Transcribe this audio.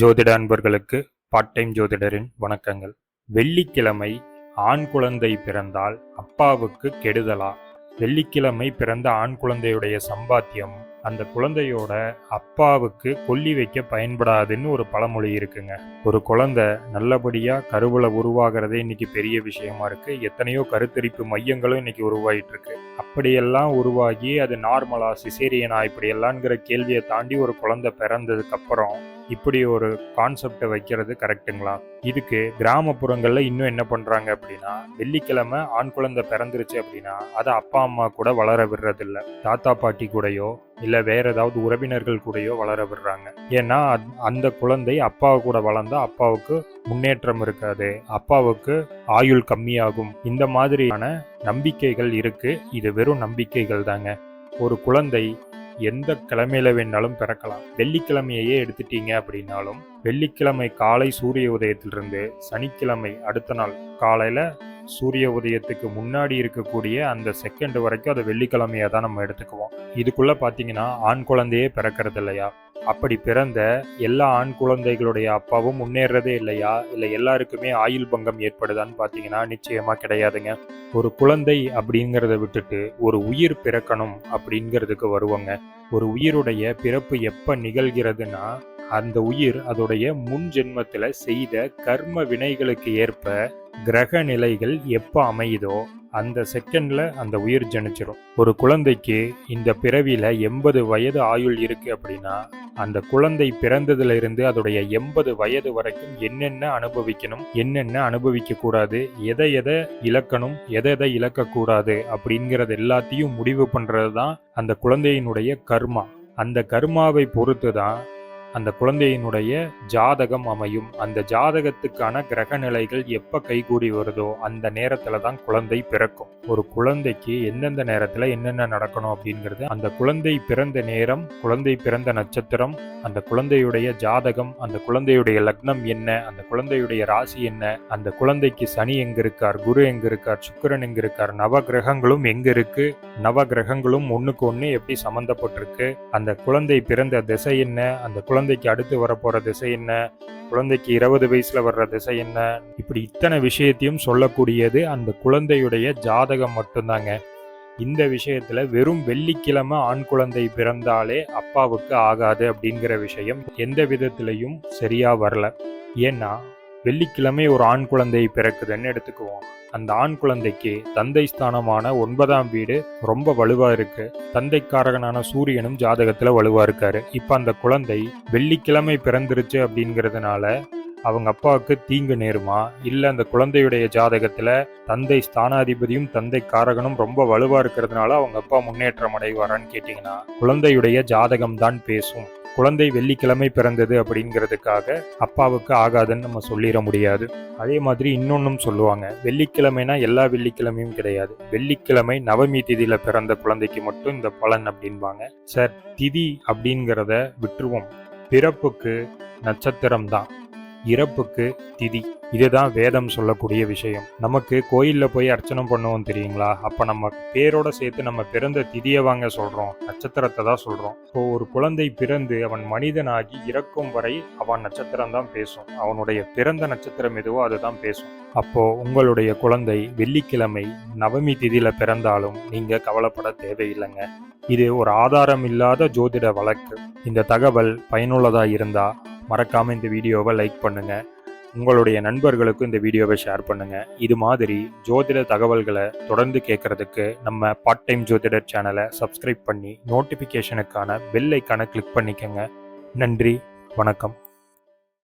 ஜோதிட அன்பர்களுக்கு part time ஜோதிடரின் வணக்கங்கள். வெள்ளிக்கிழமை ஆண் குழந்தை பிறந்தால் அப்பாவுக்கு கெடுதலா? வெள்ளிக்கிழமை பிறந்த ஆண் குழந்தையுடைய சம்பாத்தியம் அந்த குழந்தையோட அப்பாவுக்கு கொல்லி வைக்க பயன்படாதுன்னு ஒரு பழமொழி இருக்குங்க. ஒரு குழந்தை நல்லபடியா கருவுல உருவாகிறதே இன்னைக்கு பெரிய விஷயமா இருக்கு. எத்தனையோ கருத்தரிப்பு மையங்களும் இன்னைக்கு உருவாயிட்டு இருக்கு அப்படியெல்லாம் உருவாகி அது நார்மலா சிசேரியனா இப்படியெல்லாம்ங்கிற கேள்வியை தாண்டி ஒரு குழந்தை பிறந்ததுக்கு அப்புறம் இப்படி ஒரு கான்செப்டை வைக்கிறது கரெக்டுங்களா இதுக்கு கிராமப்புறங்களில் இன்னும் என்ன பண்ணுறாங்க அப்படின்னா வெள்ளிக்கிழமை ஆண் குழந்தை பிறந்துருச்சு அப்படின்னா அதை அப்பா அம்மா கூட வளர விடுறதில்ல. தாத்தா பாட்டி கூடயோ இல்லை வேற ஏதாவது உறவினர்கள் கூடயோ வளர விடுறாங்க. ஏன்னா அந்த குழந்தை அப்பா கூட வளர்ந்தால் அப்பாவுக்கு முன்னேற்றம் இருக்காது. அப்பாவுக்கு ஆயுள் கம்மியாகும். இந்த மாதிரியான நம்பிக்கைகள் இருக்குது இது வெறும் நம்பிக்கைகள் தாங்க. ஒரு குழந்தை எந்த கிழமையில வேணாலும் பிறக்கலாம். வெள்ளிக்கிழமையே எடுத்துட்டீங்க அப்படின்னாலும் வெள்ளிக்கிழமை காலை சூரிய உதயத்திலிருந்து சனிக்கிழமை அடுத்த நாள் காலையில சூரிய உதயத்துக்கு முன்னாடி இருக்கக்கூடிய அந்த செகண்ட் வரைக்கும் அதை வெள்ளிக்கிழமையா தான் நம்ம எடுத்துக்குவோம். இதுக்குள்ள பார்த்தீங்கன்னா ஆண் குழந்தையே பிறக்கிறது இல்லையா? அப்படி பிறந்த எல்லா ஆண் குழந்தைகளுடைய அப்பாவும் முன்னேறதே இல்லையா? இல்லை எல்லாருக்குமே ஆயுள் பங்கம் ஏற்படுதான்னு பார்த்தீங்கன்னா நிச்சயமாக கிடையாதுங்க. ஒரு குழந்தை அப்படிங்கிறத விட்டுட்டு ஒரு உயிர் பிறக்கணும் அப்படிங்கிறதுக்கு வருவாங்க. ஒரு உயிருடைய பிறப்பு எப்போ நிகழ்கிறதுனா அந்த உயிர் அதோடைய முன் ஜென்மத்தில் செய்த கர்ம வினைகளுக்கு ஏற்ப கிரக நிலைகள் எப்போ அமையுதோ அந்த செகண்டில் அந்த உயிர் ஜனிச்சிடும் ஒரு குழந்தைக்கு இந்த பிறவியில் எண்பது வயது ஆயுள் இருக்குது அப்படின்னா அந்த குழந்தை பிறந்ததுலருந்து அதோடைய எண்பது வயது வரைக்கும் என்னென்ன அனுபவிக்கணும் என்னென்ன அனுபவிக்க கூடாது எதை எதை இழக்கணும் எதை எதை இழக்கக்கூடாது அப்படிங்கிறது எல்லாத்தையும் முடிவு பண்ணுறது தான் அந்த குழந்தையினுடைய கர்மா. அந்த கர்மாவை பொறுத்து தான் அந்த குழந்தையினுடைய ஜாதகம் அமையும். அந்த ஜாதகத்துக்கான கிரக நிலைகள் எப்போ கைகூடி வருதோ அந்த நேரத்துல தான் குழந்தை பிறக்கும். ஒரு குழந்தைக்கு எந்தெந்த நேரத்துல என்னென்ன நடக்கணும் அப்படிங்கிறது அந்த குழந்தை பிறந்த நேரம் குழந்தை பிறந்த நட்சத்திரம் அந்த குழந்தையுடைய ஜாதகம் அந்த குழந்தையுடைய லக்னம் என்ன அந்த குழந்தையுடைய ராசி என்ன அந்த குழந்தைக்கு சனி எங்க இருக்கார் குரு எங்க இருக்கார் சுக்கிரன் எங்க இருக்கார் நவ கிரகங்களும் எங்க இருக்கு நவ கிரகங்களும் ஒண்ணுக்கு ஒண்ணு எப்படி சம்மந்தப்பட்டிருக்கு அந்த குழந்தை பிறந்த திசை என்ன அந்த குழந்தைக்கு அடுத்து வரப்போற திசை என்ன? குழந்தைக்கு இருபது வயசுல வர்ற திசை என்ன? இப்படி இத்தனை விஷயத்தையும் சொல்லக்கூடியது அந்த குழந்தையுடைய ஜாதகம் மட்டும்தாங்க. இந்த விஷயத்துல வெறும் வெள்ளிக்கிழமை ஆண் குழந்தை பிறந்தாலே அப்பாவுக்கு ஆகாது அப்படிங்கிற விஷயம் எந்த விதத்திலையும் சரியா வரல. ஏன்னா வெள்ளிக்கிழமை ஒரு ஆண் குழந்தை பிறக்குதுன்னு எடுத்துக்குவோம். அந்த ஆண் குழந்தைக்கு தந்தை ஸ்தானமான ஒன்பதாம் வீடு ரொம்ப வலுவா இருக்கு. தந்தைக்காரகனான சூரியனும் ஜாதகத்துல வலுவா இருக்காரு. இப்ப அந்த குழந்தை வெள்ளிக்கிழமை பிறந்துருச்சு அப்படிங்கிறதுனால அவங்க அப்பாவுக்கு தீங்கு நேருமா? இல்லை அந்த குழந்தையுடைய ஜாதகத்தில் தந்தை ஸ்தானாதிபதியும் தந்தை காரகனும் ரொம்ப வலுவாக இருக்கிறதுனால அவங்க அப்பா முன்னேற்றம் அடைவாரான்னு கேட்டிங்கன்னா குழந்தையுடைய ஜாதகம் தான் பேசும். குழந்தை வெள்ளிக்கிழமை பிறந்தது அப்படிங்கிறதுக்காக அப்பாவுக்கு ஆகாதுன்னு நம்ம சொல்லிட முடியாது. அதே மாதிரி இன்னொன்றும் சொல்லுவாங்க. வெள்ளிக்கிழமைனா எல்லா வெள்ளிக்கிழமையும் கிடையாது. வெள்ளிக்கிழமை நவமி திதியில் பிறந்த குழந்தைக்கு மட்டும் இந்த பலன் அப்படின்பாங்க. சார் திதி அப்படிங்கிறத விட்டுருவோம். பிறப்புக்கு நட்சத்திரம் தான் இறப்புக்கு திதி. இதுதான் வேதம் சொல்லக்கூடிய விஷயம். நமக்கு கோயிலில் போய் அர்ச்சனை பண்ணுவோம் தெரியுங்களா? அப்போ நம்ம பேரோட சேர்த்து நம்ம பிறந்த திதியை வாங்க சொல்கிறோம் நட்சத்திரத்தை தான் சொல்கிறோம் இப்போ ஒரு குழந்தை பிறந்து அவன் மனிதனாகி இறக்கும் வரை அவன் நட்சத்திரம் தான் பேசும். அவனுடைய பிறந்த நட்சத்திரம் எதுவோ அதுதான் பேசும். அப்போ உங்களுடைய குழந்தை வெள்ளிக்கிழமை நவமி திதியில பிறந்தாலும் நீங்க கவலைப்பட தேவையில்லைங்க. இது ஒரு ஆதாரம் இல்லாத ஜோதிட வழக்கு. இந்த தகவல் பயனுள்ளதா இருந்தா மறக்காமல் இந்த வீடியோவை லைக் பண்ணுங்கள் உங்களுடைய நண்பர்களுக்கும் இந்த வீடியோவை ஷேர் பண்ணுங்கள் இது மாதிரி ஜோதிட தகவல்களை தொடர்ந்து கேட்கறதுக்கு நம்ம பார்ட் டைம் ஜோதிடர் சேனலை சப்ஸ்கிரைப் பண்ணி நோட்டிஃபிகேஷனுக்கான பெல் ஐக்கானை கிளிக் பண்ணிக்கோங்க. நன்றி வணக்கம்.